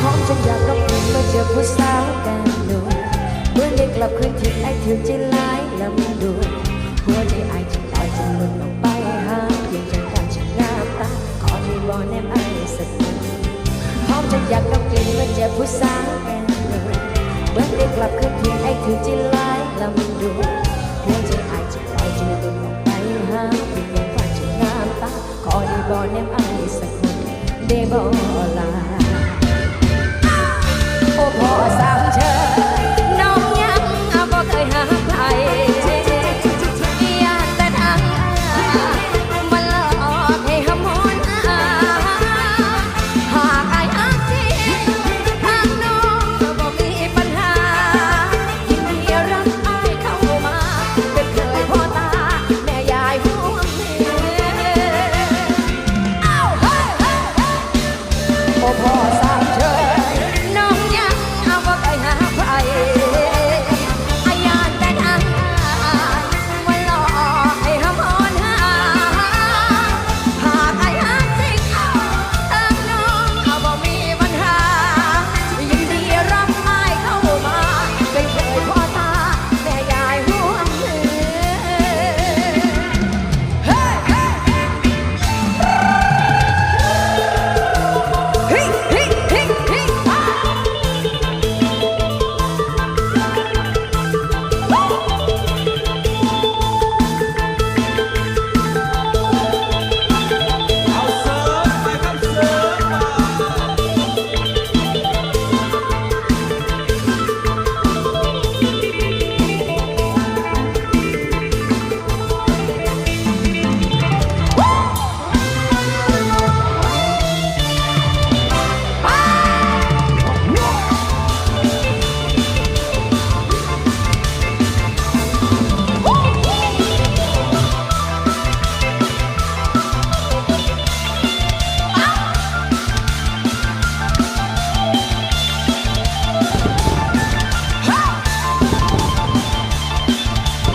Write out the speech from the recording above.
หอมจนอยากกัองกินเมื่อเจอผู้สาวแดนดูเมื่อได้กลับคืนที่ไอถึงจะลายลำดูหัวใจไอจะลอยจะหลุดออกไปหาเพียงจากการฉันน้ำตาขอที่บอแนมไอสักทีหอมจนอยากกัองกินเมื่อเจอผู้สาวแดนดูเมื่อได้กลับคืนที่ไอถึงจะลายลำดูหัวใจไอจะลอยจะหลุดออกไปหาเพียงจากการฉันน้ำตาขอที่บอแนมไอสักทีได้บอกลา